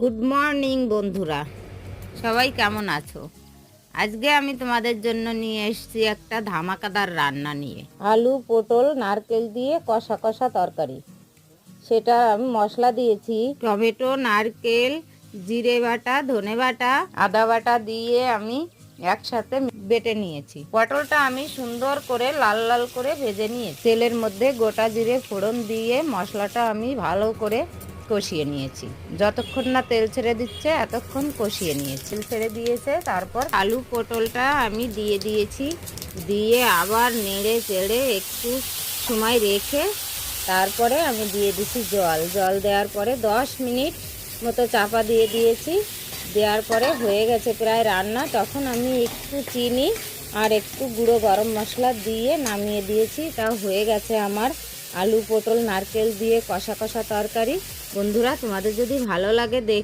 Good morning বন্ধুরা। সবাই কেমন আছো? আজকে আমি তোমাদের জন্য নিয়ে এসেছি একটা ধামাকাদার রান্না নিয়ে। আলু, পটল, নারকেল দিয়ে কষা কষা তরকারি। সেটা আমি মশলা দিয়েছি। টমেটো, নারকেল, জিরে বাটা, ধনে বাটা, আদা বাটা দিয়ে আমি একসাথে বেটে নিয়েছি। পটলটা আমি সুন্দর করে লাল লাল করে ভেজে নিয়ে তেলের মধ্যে গোটা জিরে ফোড়ন দিয়ে মশলাটা আমি ভালো করে কষিয়ে নিয়েছি। যতক্ষণ না তেল ছেড়ে দিচ্ছে এতক্ষণ কষিয়ে নিয়েছি। তেল ছেড়ে দিয়েছে তারপর? আলু পটলটা আমি দিয়ে দিয়েছি। দিয়ে আবার নেড়ে চেড়ে একটু সময় রেখে তারপরে আমি দিয়ে দিছি জল। জল দেওয়ার পরে দশ মিনিট মতো চাপা দিয়ে দিয়েছি। দেওয়ার পরে হয়ে গেছে প্রায় রান্না। তখন আমি একটু চিনি আর একটু গুঁড়ো গরম মশলা দিয়ে নামিয়ে দিয়েছি। তা হয়ে গেছে আমার আলু পটল নারকেল দিয়ে কষা কষা তরকারি। বন্ধুরা তোমাদের যদি ভালো লাগে দেখ